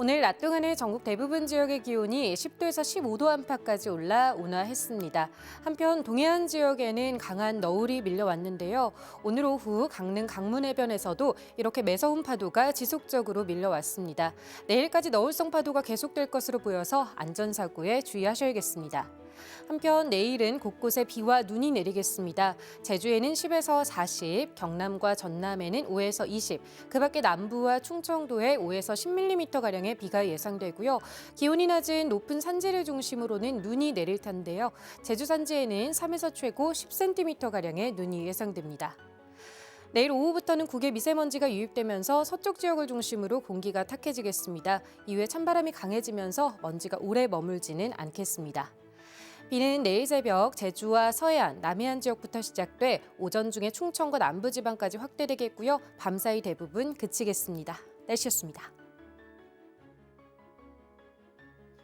오늘 낮 동안의 전국 대부분 지역의 기온이 10도에서 15도 안팎까지 올라 온화했습니다. 한편 동해안 지역에는 강한 너울이 밀려왔는데요. 오늘 오후 강릉 강문해변에서도 이렇게 매서운 파도가 지속적으로 밀려왔습니다. 내일까지 너울성 파도가 계속될 것으로 보여서 안전사고에 주의하셔야겠습니다. 한편 내일은 곳곳에 비와 눈이 내리겠습니다. 제주에는 10에서 40, 경남과 전남에는 5에서 20, 그 밖에 남부와 충청도에 5에서 10mm 가량의 비가 예상되고요. 기온이 낮은 높은 산지를 중심으로는 눈이 내릴 텐데요. 제주 산지에는 3에서 최고 10cm 가량의 눈이 예상됩니다. 내일 오후부터는 국외 미세먼지가 유입되면서 서쪽 지역을 중심으로 공기가 탁해지겠습니다. 이후에 찬바람이 강해지면서 먼지가 오래 머물지는 않겠습니다. 비는 내일 새벽 제주와 서해안, 남해안 지역부터 시작돼 오전 중에 충청과 남부 지방까지 확대되겠고요. 밤사이 대부분 그치겠습니다. 날씨였습니다.